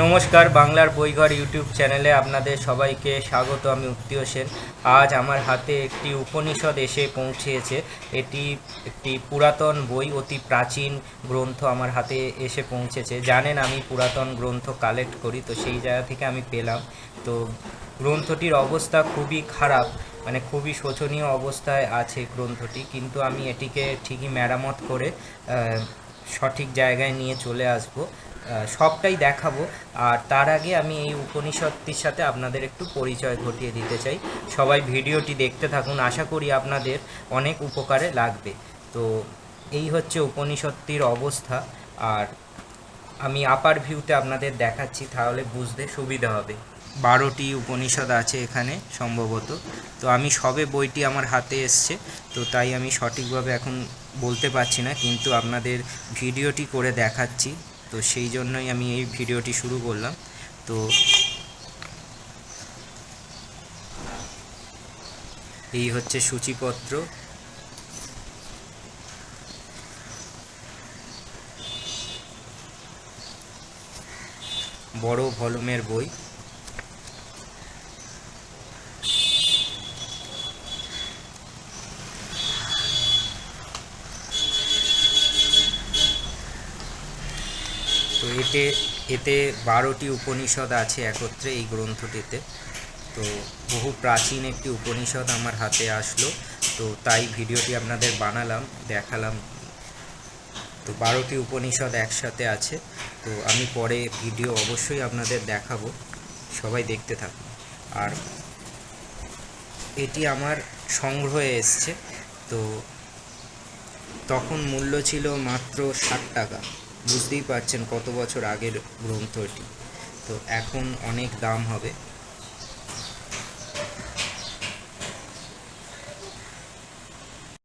নমস্কার, বাংলার বইঘর ইউটিউব চ্যানেলে আপনাদের সবাইকে স্বাগত, আমি উত্তীয় সেন। আজ আমার হাতে একটি উপনিষদ এসে পৌঁছেছে। এটি একটি পুরাতন বই, অতি প্রাচীন গ্রন্থ আমার হাতে এসে পৌঁছেছে। জানেন আমি পুরাতন গ্রন্থ কালেক্ট করি, তো সেই জায়গা থেকে আমি পেলাম। তো গ্রন্থটির অবস্থা খুবই খারাপ মানে খুবই শোচনীয় অবস্থায় আছে গ্রন্থটি, কিন্তু আমি এটিকে ঠিকই মেরামত করে সঠিক জায়গায় নিয়ে চলে আসব। সবটাই দেখাবো। আর তার আগে আমি এই উপনিষদটির সাথে আপনাদের একটু পরিচয় ঘটিয়ে দিতে চাই। সবাই ভিডিওটি দেখতে থাকুন, আশা করি আপনাদের অনেক উপকারে লাগবে। তো এই হচ্ছে উপনিষদটির অবস্থা। আর আমি আপার ভিউতে আপনাদের দেখাচ্ছি, তাহলে বুঝতে সুবিধা হবে। বারোটি উপনিষদ আছে এখানে সম্ভবত। তো আমি সবে বইটি আমার হাতে এসছে, তো তাই আমি সঠিকভাবে এখন বলতে পারছি না, কিন্তু আপনাদের ভিডিওটি করে দেখাচ্ছি। তো সেই জন্যই আমি এই ভিডিওটি শুরু করলাম। তো এই হচ্ছে সূচিপত্র। বড় ভলুমের বই। তো এতে এতে বারোটি উপনিষদ আছে একত্রে এই গ্রন্থটিতে। তো বহু প্রাচীন একটি উপনিষদ আমার হাতে আসলো। তো তাই ভিডিওটি আপনাদের বানালাম, দেখালাম। তো বারোটি উপনিষদ একসাথে আছে। তো আমি পরে ভিডিও অবশ্যই আপনাদের দেখাবো। সবাই দেখতে থাকুন। আর এটি আমার সংগ্রহে এসছে। তো তখন মূল্য ছিল মাত্র ষাট টাকা। বুঝতেই পারছেন কত বছর আগের গ্রন্থটি। তো এখন অনেক দাম হবে।